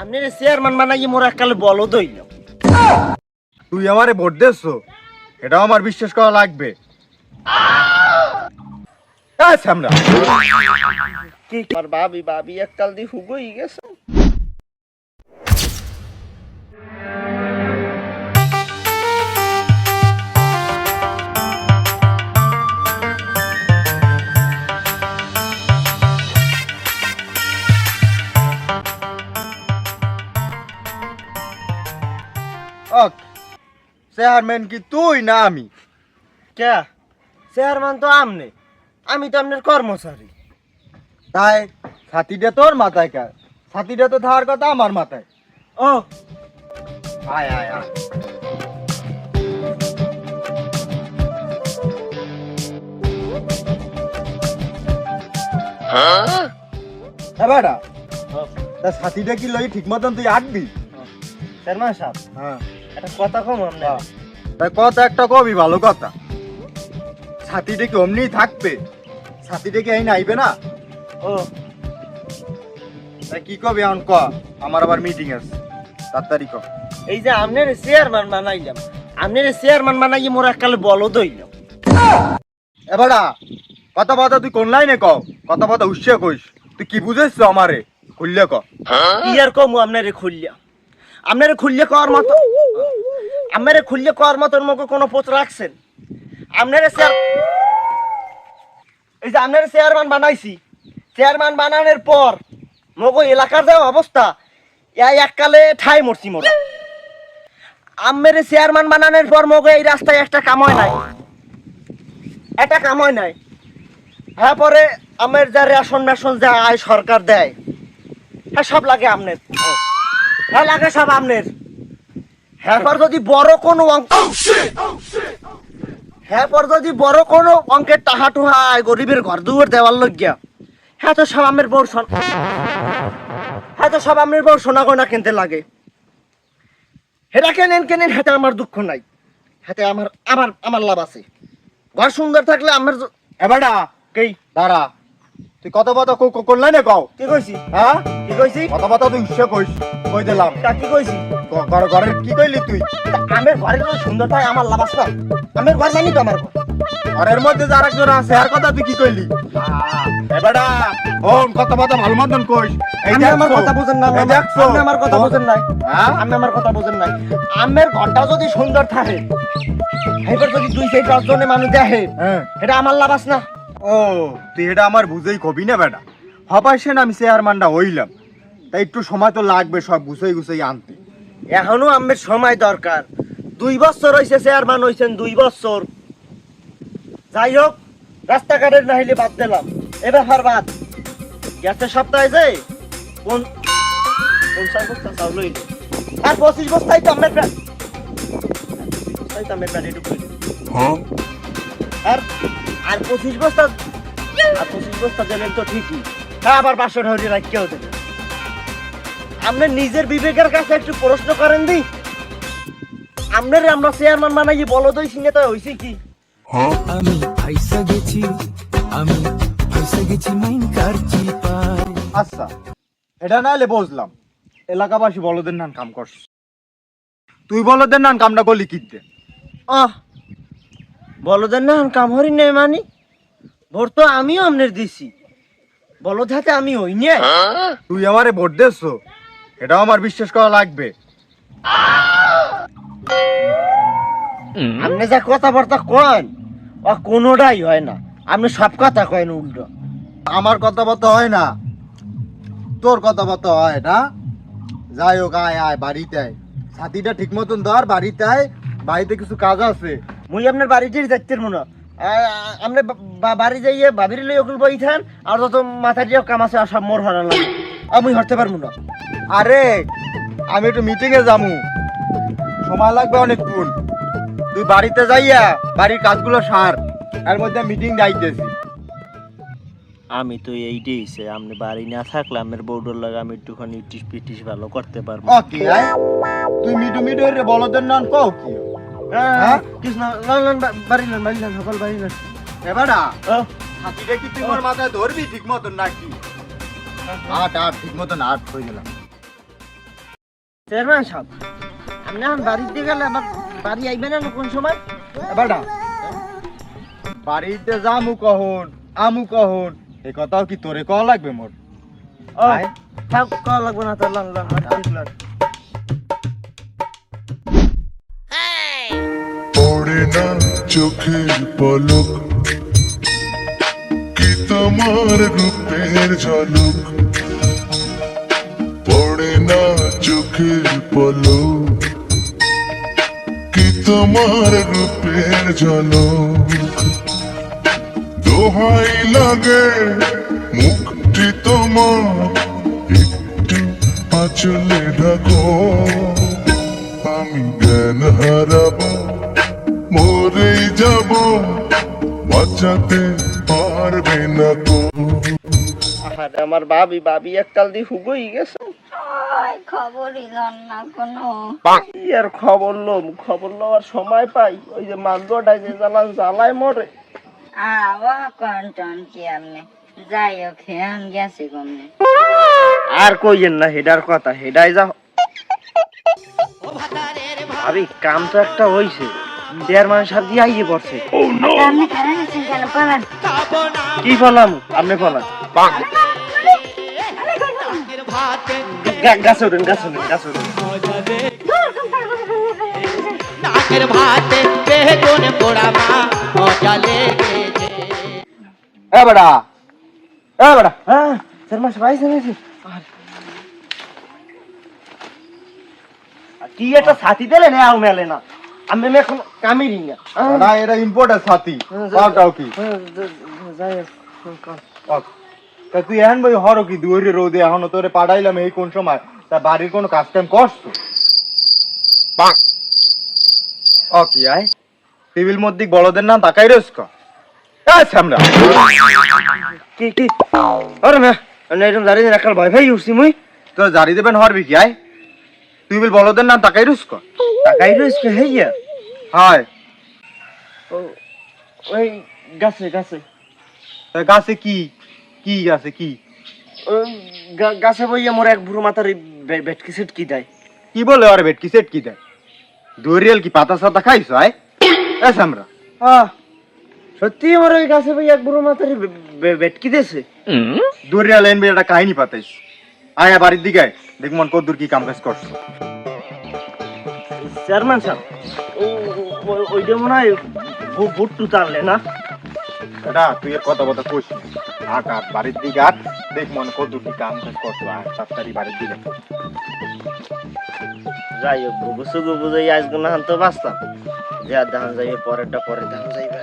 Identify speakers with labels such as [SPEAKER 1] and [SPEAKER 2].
[SPEAKER 1] আপনি চেয়ারম্যান বানাই মোর এককালে বলো দইল
[SPEAKER 2] তুই আমারে ভোট দেছো? এটাও আমার বিশ্বাস করা লাগবে। আচ্ছা আমরা
[SPEAKER 1] কি আর ভাবি ভাবি এককাল দি হুগই গেছে।
[SPEAKER 2] ওক চেয়ারম্যান কি তুই না আমি?
[SPEAKER 1] কে? চেয়ারম্যান তো আমনে। আমি তো আপনার কর্মচারী।
[SPEAKER 2] তাই ছাতিটা তোর মাথায় কে ছাতিটা তো থাকার কথা আমার মাথায়।
[SPEAKER 1] ও।
[SPEAKER 2] আয় আয় আয়। এ বেটা তা ছাতিটা কি লই ঠিক মতন তুই আঁকবি?
[SPEAKER 1] চেয়ারম্যান সাহেব।
[SPEAKER 2] হ্যাঁ।
[SPEAKER 1] একটা কথা কম
[SPEAKER 2] তাই কথা একটা কবি ভালো কথা। ছাতিটা কি অমনি থাকবে? ছাতিটা কি এই নাইবে না?
[SPEAKER 1] ও।
[SPEAKER 2] তাই কি কবি এখন ক আমার আবার মিটিং আছে। তাড়াতাড়ি ক
[SPEAKER 1] এই যে আপনার চেয়ারম্যান বানাইলাম আপনার চেয়ারম্যান বানাই মোর এককালে বলো দইল
[SPEAKER 2] এবারা কথা কথা তুই কোন লাইনে ক কথা কথা উৎসে কইস। তুই কি বুঝেছ আমারে? খুললে ক
[SPEAKER 1] কি আর কমু আপনারে খুললে। আপনারে খুললে কর মতো আপনারে খুললে কর মতন কোনো পোচ রাখছেন? আপনারে চেয়ার এই যে আপনারে চেয়ারম্যান বানাইছি। চেয়ারম্যান বানানোর পর মগো এলাকার যা অবস্থা, এই এককালে ঠাই মরছি মোরা আমের চেয়ারম্যান বানানোর পর মগো এই রাস্তায় একটা কাময় নাই। একটা কাময় নাই। হ্যাঁ পরে আমের যা রেশন মেশন যা আয় সরকার দেয় হ্যাঁ সব লাগে আমনের হ্যাঁ লাগে সব আমনের হ্যাঁ যদি বড় কোনো অঙ্ক হ্যাঁ যদি বড় কোনো অঙ্কের টাহা টুহা গরিবের ঘর দুয়ার দেওয়ার লজ্ঞা হ্যাঁ তো সব আমের সোনা হ্যাঁ তো সব আমের বড় সোনা গয়না কিনতে লাগে। হেটা কেনেন কেনেন হেতে আমার দুঃখ নাই। হেতে আমার আমার আমার লাভ আছে। ঘর সুন্দর থাকলে আমার জ-
[SPEAKER 2] এবারা
[SPEAKER 1] কেই?
[SPEAKER 2] দাঁড়া। তুই কথা কথা কোন লাইনে কও?
[SPEAKER 1] কি কইছি?
[SPEAKER 2] হ্যাঁ?
[SPEAKER 1] কি কইছি?
[SPEAKER 2] কথা কথা তুই উৎসে কইস কই দিলাম।
[SPEAKER 1] তা কি কইছি?
[SPEAKER 2] ঘরের কি কইলি তুই?
[SPEAKER 1] আমের ঘরে তো সুন্দর আমার লাভ আছে না? আমের ঘর জানি তো আমার
[SPEAKER 2] ঘরের মধ্যে যার একজন আছে আর কথা তুই কি কইলি? ওন কথা কথা ভালো মতন কইস। এই
[SPEAKER 1] আপনি আমার কথা বুঝেন না
[SPEAKER 2] দেখছ?
[SPEAKER 1] আপনি আমার কথা বুঝেন
[SPEAKER 2] হ্যাঁ?
[SPEAKER 1] আপনি আমার কথা বুঝেন নাই। আমের ঘরটা যদি সুন্দর থাকে এবার যদি দুই জনে মানুষ দেখে
[SPEAKER 2] হ্যাঁ।
[SPEAKER 1] এটা আমার লাভ আছে না?
[SPEAKER 2] ও তুই এটা আমার বুঝেই কবি না বেটা। হবাই সেন আমি চেয়ারম্যানটা হইলাম। তাই একটু সময় তো লাগবে সব গুছাই গুছাই আনতে।
[SPEAKER 1] এখনও আমের সময় দরকার। দুই বছর হয়েছে চেয়ারম্যান হয়েছেন দুই বছর। যাই হোক রাস্তাঘাটের নাহিলে বাদ দিলাম। এ ব্যাপার বাদ। গেছে সপ্তাহে যে কোন পঞ্চাশ বস্তা চাউল হইল। আর পঁচিশ বস্তাই তো আমের তো আমের প্যাটে ঢুকলো। আর আর পঁচিশ বস্তা আর পঁচিশ বস্তা দিলেন তো ঠিকই। হ্যাঁ আবার পাঁচশো ঢাউরি রাখিয়েও দেবেন। আপনি নিজের বিবেকের কাছে একটু প্রশ্ন করেন দি। আপনার আমরা চেয়ারম্যান বানাই বলো তো সিনে তো হয়েছে কি?
[SPEAKER 3] আমি ফাইসা গেছি আমি ফাইসা গেছি মাইন চিপায়।
[SPEAKER 2] আচ্ছা এটা নাইলে বুঝলাম এলাকাবাসী বলদের নান কাম করছ। তুই বলদের নান কামটা করলি কিনতে
[SPEAKER 1] আহ বলদের না কাম হরি নেই মানি। ভোট তো আমিও আপনার দিছি। বলদ হাতে আমি হই নে।
[SPEAKER 2] তুই আমারে ভোট দিচ্ছ এটাও আমার বিশ্বাস করা লাগবে।
[SPEAKER 1] আপনি যা কথাবার্তা কন ও কোনোটাই হয় না। আপনি সব কথা কয়েন উল্টো।
[SPEAKER 2] আমার কথাবার্তা হয় না। তোর কথাবার্তা হয় না। যাই হোক আয় আয় বাড়িতে আয়। ছাতিটা ঠিক মতন ধর বাড়িতে আয়। বাড়িতে কিছু কাজ আছে।
[SPEAKER 1] মুই আপনার বাড়িতে যাচ্ছেন মনে আপনি বাড়ি যাইয়ে ভাবির লই ওকুল বই থান আর যত মাথা দিয়ে কাম আছে আর সব মোর হরা লাগে আমি হরতে পারব না।
[SPEAKER 2] আরে আমি একটু মিটিং এ যামু। সময় লাগবে অনেকক্ষণ। তুই বাড়িতে যাইয়া বাড়ির কাজগুলো সার এর মধ্যে মিটিং যাইতেছি
[SPEAKER 1] আমি তো এইটাই সে আপনি বাড়ি না থাকলে আমার বউডোর লাগে আমি একটুখানি টিস পিটিস ভালো করতে পারব।
[SPEAKER 2] ওকে তুই মিটু মিটু রে বলদের নাম কও কি?
[SPEAKER 1] হ্যাঁ কৃষ্ণ লন লন বাড়ি লন বাড়ি লন সকল বাড়ি লন
[SPEAKER 2] এবারা
[SPEAKER 1] ও।
[SPEAKER 2] হাতিটা কি তুই মোর মাথায় ধরবি ঠিক মতন নাকি আট আট ঠিক মতন আট হয়ে গেলাম।
[SPEAKER 1] চেয়ারম্যান সাহেব আপনি এখন বাড়িতে গেলে আবার বাড়ি আইবেন না কোন সময়
[SPEAKER 2] বাড়িতে যামু আমু কখন এ কথাও কি তোরে কওয়া লাগবে মোর আয়।
[SPEAKER 1] থাক কল লাগবে না তো লন লন লন, লন।
[SPEAKER 4] পড়ে না চোখের পলক কি তোমার রূপের ঝলক পড়ে না চোখের পলক কি তোমার রূপের ঝলক দোহাই লাগে মুখটি তোমার, একটু আচলে ঢাকো। আমি জ্ঞান হারাবো, মরেই যাব, বাঁচাতে পারবে না তো।
[SPEAKER 1] আমার বাবি ভাবি এককাল দিয়ে হুগোই গেছে।
[SPEAKER 5] ওই খবরই না কোনো।
[SPEAKER 1] কি আর খবর লম? খবর লওয়ার সময় পাই। ওই যে মান্দটাই যে জ্বালান জ্বালায় মরে।
[SPEAKER 5] আওয়া কন্টন কি আপনি যাই হোক হেন গেছে কমনে
[SPEAKER 1] আর কইয়েন না হেডার কথা হেডাই যা আরে কাম তো একটা হইছে। চেয়ারম্যান সাহেব দিয়ে আইয়ে পড়ছে।
[SPEAKER 5] আপনি কারণ আছেন কেন? পালান
[SPEAKER 1] কি বললাম? আপনি বলেন। গা- গাছে উঠেন গাছে উঠেন গাছে উঠেন
[SPEAKER 6] নাকের ভাতে বেগুন পোড়া মা মজা লেগেছে।
[SPEAKER 2] এ বেটা এ বেটা
[SPEAKER 1] হ্যাঁ সাহেব আইসেন আইসেন কি একটা ছাতি দিলে না আও মেলে না। আমি এখন না। হ্যাঁ,
[SPEAKER 2] না এটা ইম্পোর্টের সাথী কি
[SPEAKER 1] যাই।
[SPEAKER 2] তা তুই এখন বই হরো কি দুয়ারে রোদে এখনও তোরে পাঠাইলাম এই কোন সময়? তা বাড়ির কোনো কাজ টাইম করছ ও কি আয় টেবিল মধ্যে বড়দের নাম তাকাই রয়েছ ক? আমরা
[SPEAKER 1] কি কি? আরে মে আমি এরকম দাঁড়িয়ে রাখার ভয় ভাই উঠছি মুই।
[SPEAKER 2] তোর জারি দেবেন হরবি কি আয় তুই বিল বড়দের নাম তাকাই রয়েছ ক?
[SPEAKER 1] টাকাই রয়েছে হেইয়া
[SPEAKER 2] হায়।
[SPEAKER 1] ও ওই গাছে গাছে।
[SPEAKER 2] তা গাছে কি? কি গাছে কি?
[SPEAKER 1] গাছে বইয়া মোর এক বুড়ো মাথার ভেটকি সেট কি দেয়?
[SPEAKER 2] কি বলে আরে ভেটকি সেট কি দেয়? দরিয়াল কি পাতা সাতা খাইছ আয়? এস আমরা
[SPEAKER 1] সত্যি আমার ওই গাছে বই এক বুড়ো মাথার বেটকি দেছে
[SPEAKER 2] দরিয়াল এনবি একটা কাহিনী পাতাইস আয় বাড়ির দিকে আয়। দেখ মন কদ্দুর কি কাম কাজ করছ।
[SPEAKER 1] চেয়ারম্যান সাহেব ওইটা মনে হয় ভুট্টু তারলে না?
[SPEAKER 2] তুই এর কথা বথা কইস আট আর বাড়ির দিকে আর দেখ মনে কত কি কাম কত আর সাতটারি বাড়ির দিকে।
[SPEAKER 1] যাই হোক গুবু সুগু বুঝাই আজকে না তো বাঁচতাম যে আর ধান যাইবে, পরেরটা পরে ধান যাইবে।